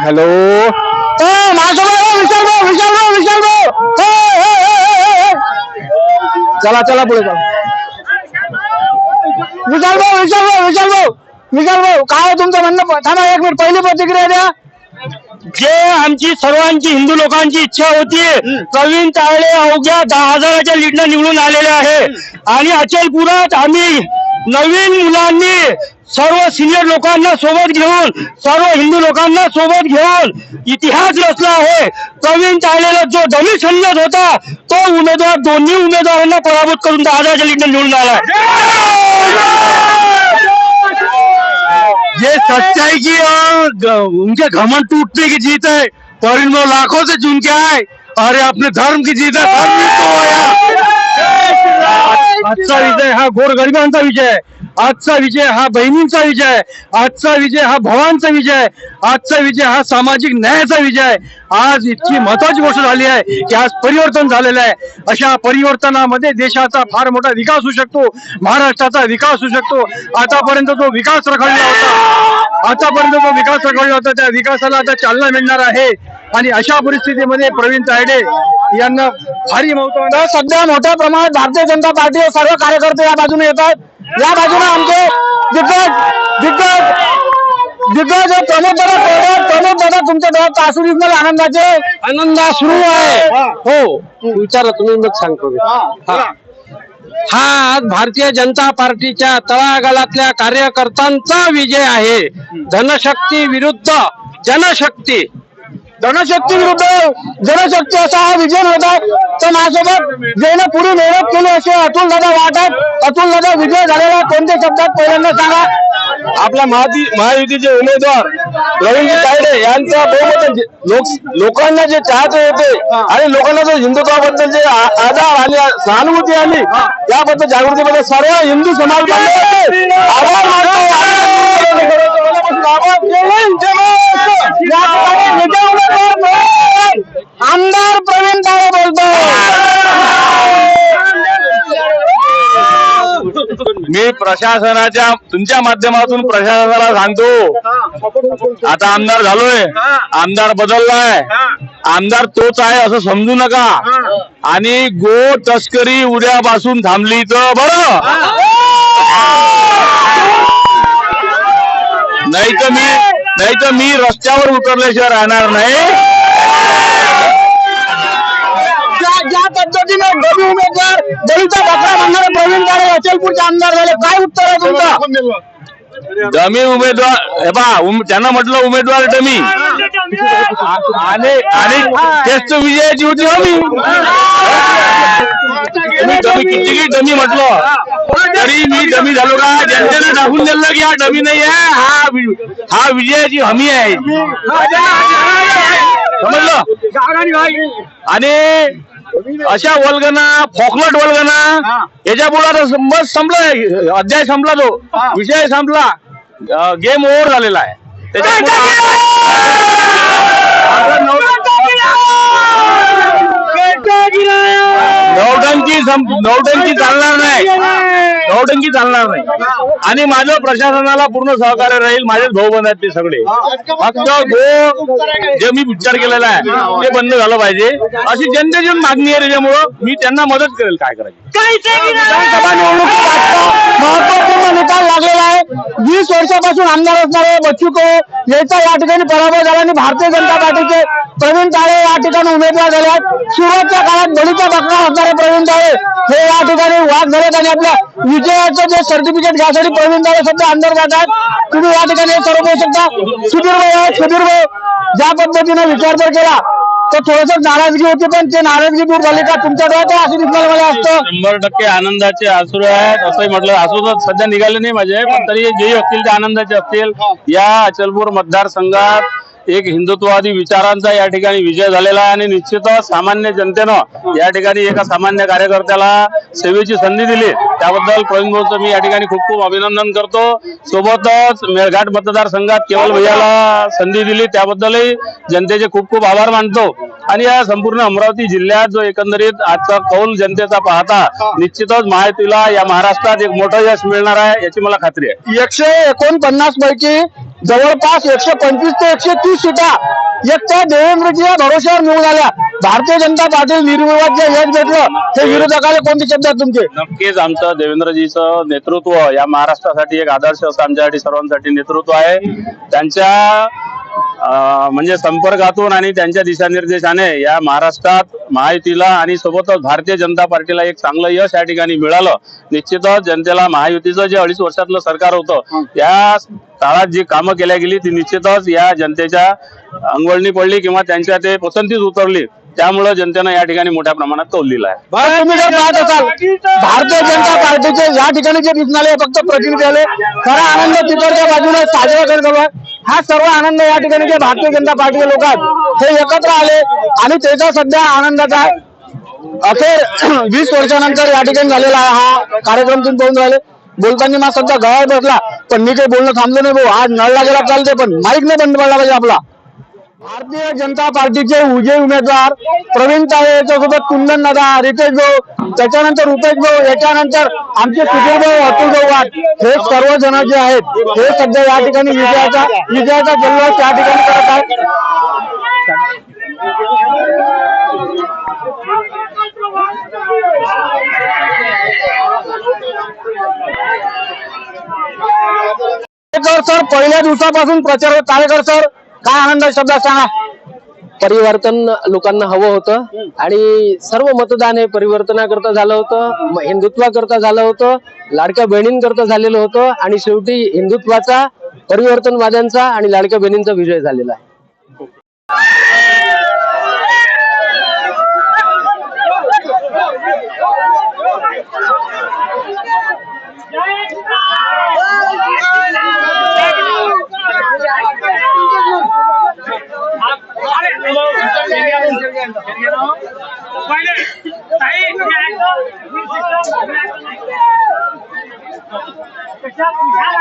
Hello. ए, माझ्यासोबत आहे, विशाल भाऊ विशाल भाऊ विशाल भाऊ. चला चला पुढे चला. विशाल भाऊ विशाल भाऊ विशाल भाऊ. विशाल भाऊ काय तुमचं म्हणणं? थांबा एक मिनिट. पहिली प्रतिक्रिया द्या. जे आमची सर्वांची हिंदू लोकांची इच्छा होती प्रवीण तायडे अवघ्या दहा हजाराच्या लीडनं निवडून आलेले आहे. आणि अचलपुरात आम्ही नवीन मुलांनी सर्व सिनियर लोकांना सोबत घेऊन, सर्व हिंदू लोकांना सोबत घेऊन इतिहास रचला आहे. प्रवीण तायडेला जो दमी सन्नत होता तो उमेदवार, दोन्ही उमेदवारांना पराभूत करून हजाराच्या लीडनं निवडून आला. ये सच्चाई की उनके घमंड टूटने की जीत है और इन लाखों से चुन के आए। अरे, अपने धर्म की जीत है, धर्म तो होया. आजचा विजय हा गोरगरिबांचा विजय. आहे आजचा विजय हा बहिणींचा विजय. आहे आजचा विजय हा भावांचा विजय. आहे आजचा विजय हा सामाजिक न्यायाचा विजय. आहे आज इतकी महत्वाची गोष्ट झाली आहे की आज परिवर्तन झालेलं आहे. अशा परिवर्तनामध्ये देशाचा फार मोठा विकास होऊ शकतो. महाराष्ट्राचा विकास होऊ शकतो. आतापर्यंत जो विकास रखडला होता आतापर्यंत जो विकास रखडला होता त्या विकासाला आता चालना मिळणार आहे. आणि अशा परिस्थितीमध्ये प्रवीण तायडे यांना भारी महत्त्व तर सध्या मोठ्या प्रमाणात भारतीय जनता पार्टी सर्व कार्यकर्ते या बाजूने येत आहेत. या बाजूने आमचे दिग्गज दिग्गज दिग्गज प्रमोद दादा कोरडे, प्रमोद दादा तुमच्या डोळ्यात आसू दिसणार आनंदाचे. आनंद सुरू आहे. हो. विचारा तुम्ही मग सांगतो. हा. हा. आज भारतीय जनता पार्टीच्या तळागाळातल्या कार्यकर्त्यांचा विजय आहे. धनशक्ती विरुद्ध जनशक्ती. धनशक्ती विरुद्ध जनशक्ती असा हा विजय होता तर माझ्यासोबत ज्याने पुढे मेहनत केली असे अतुल दादा वाटत अतुल दादा विजय झालेला कोणत्या शब्दात पहिल्यांदा सांगा? आपल्या महाती महायुतीचे उमेदवार रवींद्र तायडे यांचा बहुमत लोकांना जे चाहते होते आणि लोकांना जो हिंदुत्वाबद्दल जे आधार आणि सहानुभूती आली याबद्दल जागृतीबद्दल सर्व हिंदू समाज आभार मानतो मनापासून आभार. जय हिंद, जय महाराष्ट्र. या ठिकाणी विजय उमेदवार म्हणून आमदार प्रवीण ताळे बोलतो मी प्रशासनाच्या तुमच्या माध्यमातून प्रशासनाला सांगतो. आता आमदार झालोय. आमदार बदललाय. आमदार तोच आहे असं समजू नका. आणि गो तस्करी उद्यापासून थांबली तर बरं. नाही तर मी नाही तर मी रस्त्यावर उतरल्याशिवाय राहणार नाही. डबी उमेदवार दलिता बकरा म्हणणारे प्रवीण ताळे अचलपूरचे आमदार झाले काय उत्तर आहे तुमचं डमी उमेदवार हे पहा उम- त्यांना म्हटलं उमेदवार डमी। आणि आणि तेच विजयाची होती हमी तुम्ही डमी किती डमी म्हटलं तरी मी डमी झालो का? जनतेने दाखवून दिलं की हा डमी नाही आहे हा वि- हा विजयाची हमी आहे. समजलं? आणि अशा वल्गना फोकलट वल्गना याच्यापुढे बस संपला अध्याय संपला तो. विषय संपला. गेम ओव्हर झालेला आहे. नौटंकी नौटंकी चालणार नाही. नौटंकी चालणार नाही. आणि माझं प्रशासनाला पूर्ण सहकार्य राहील माझेच भाऊ बंद आहेत ते सगळे. फक्त गो जे मी विचार केलेला आहे ते बंद झालं पाहिजे. अशी जनतेची मागणी आहे त्याच्यामुळं मी त्यांना मदत करेल काय करायची. विधानसभा निवडणुकीत आजचा महत्त्वपूर्ण निकाल लागलेला आहे. वीस वर्षापासून आमदार असणारे बच्चू याचा या ठिकाणी पराभव झाला आणि भारतीय जनता पार्टीचे प्रवीण ताळे या ठिकाणी उमेदवार झाले आहेत. सुरुवातच्या काळात दलित बकरा असणारे प्रवीण ताळे हे या ठिकाणी वाद झालेत आणि आपल्या विजयाचं जे सर्टिफिकेट घ्यासाठी प्रवीण ताळे सध्या अंदर जात आहेत. तुम्ही या ठिकाणी हे सर्व पाहू शकता. सुधीर भाई सुधीर भाई ज्या पद्धतीने विचार जर केला तर थोडस नाराजगी होती पण ते नाराजगी दूर झाली का तुमच्या डोळ्यात असं दिसणार मला असतं. शंभर टक्के आनंदाचे आसरू आहेत. असंही म्हटलं आसू तर सध्या निघाले नाही माझे पण तरी जे असतील ते आनंदाचे असतील या अचलपूर मतदारसंघात एक हिंदुत्ववादी विचारांचा या ठिकाणी विजय झालेला आहे आणि निश्चितच सामान्य जनतेनं या ठिकाणी एका सामान्य कार्यकर्त्याला सेवेची संधी दिली. त्याबद्दल प्रवीण भाऊचं मी या ठिकाणी खूप खूप अभिनंदन करतो. सोबतच मेळघाट मतदारसंघात केवळ भैयाला संधी दिली. त्याबद्दलही जनतेचे खूप खूप आभार मानतो. आणि या संपूर्ण अमरावती जिल्ह्यात जो एकंदरीत आजचा कौल जनतेचा पाहता निश्चितच महायुतीला या महाराष्ट्रात एक मोठं यश मिळणार आहे याची मला खात्री आहे. एकशे एकोणपन्नास पैकी जवळपास एकशे पंचवीस ते एकशे तीस सीटा एक त्या देवेंद्रजी भरोश्यावर निवडून आल्या. भारतीय जनता पार्टी निर्विवाद जे यश भेटलं हे विरोधकाला कोणते शब्द आहेत तुमचे? नक्कीच आमचं देवेंद्रजीचं नेतृत्व या महाराष्ट्रासाठी एक आदर्श असं आमच्यासाठी सर्वांसाठी नेतृत्व आहे. त्यांच्या म्हणजे संपर्कातून आणि त्यांच्या दिशानिर्देशाने या महाराष्ट्रात महायुतीला आणि सोबतच भारतीय जनता पार्टीला एक चांगलं यश या ठिकाणी मिळालं. निश्चितच जनतेला महायुतीचं जे अडीच वर्षातलं सरकार होतं या काळात जी कामं केल्या गेली ती निश्चितच या जनतेच्या अंगवळणी पडली किंवा त्यांच्या ते पसंतीत उतरली. त्यामुळं जनतेनं या ठिकाणी मोठ्या प्रमाणात कौल दिला आहे. बरं, तुम्ही जर पाहत असाल भारतीय जनता पार्टीचे या ठिकाणी जे आले फक्त प्रतिनिधी आले खरा आनंद तिकडच्या बाजूने साजरा करत आहे. हा सर्व आनंद या ठिकाणी जे भारतीय जनता पार्टीचे लोक आहेत हे एकत्र आले आणि त्याचा सध्या आनंदाचा अखेर वीस वर्षानंतर या ठिकाणी झालेला आहे हा कार्यक्रम तुम्ही पाहून राहिले. बोलताना मला सध्या गळ्यात बसला पण मी काही बोलणं थांबलो नाही भाऊ. आज नळला गेला चालते पण माईक नाही बंद पडला पाहिजे आपला. भारतीय जनता पार्टीचे उजे उमेदवार प्रवीण ताळे याच्यासोबत कुंदन दादा रितेश भाऊ त्याच्यानंतर रुपेश भाऊ याच्यानंतर आमचे सुधीर भाऊ अतुल भाऊ वाट हे सर्व जण जे आहेत हे सध्या या ठिकाणी विजयाचा विजयाचा जल्लोष त्या ठिकाणी करत आहेत. सर पहिल्या दिवसापासून प्रचार ताळेकर सर काय आनंद शब्दात सांगा. परिवर्तन लोकांना हवं होतं आणि सर्व मतदान हे परिवर्तनाकरता झालं होतं हिंदुत्वाकरता झालं होतं लाडक्या बहिणींकरता झालेलं होतं आणि शेवटी हिंदुत्वाचा परिवर्तनवाद्यांचा आणि लाडक्या बहिणींचा विजय झालेला आहे. पहिले ताई आएको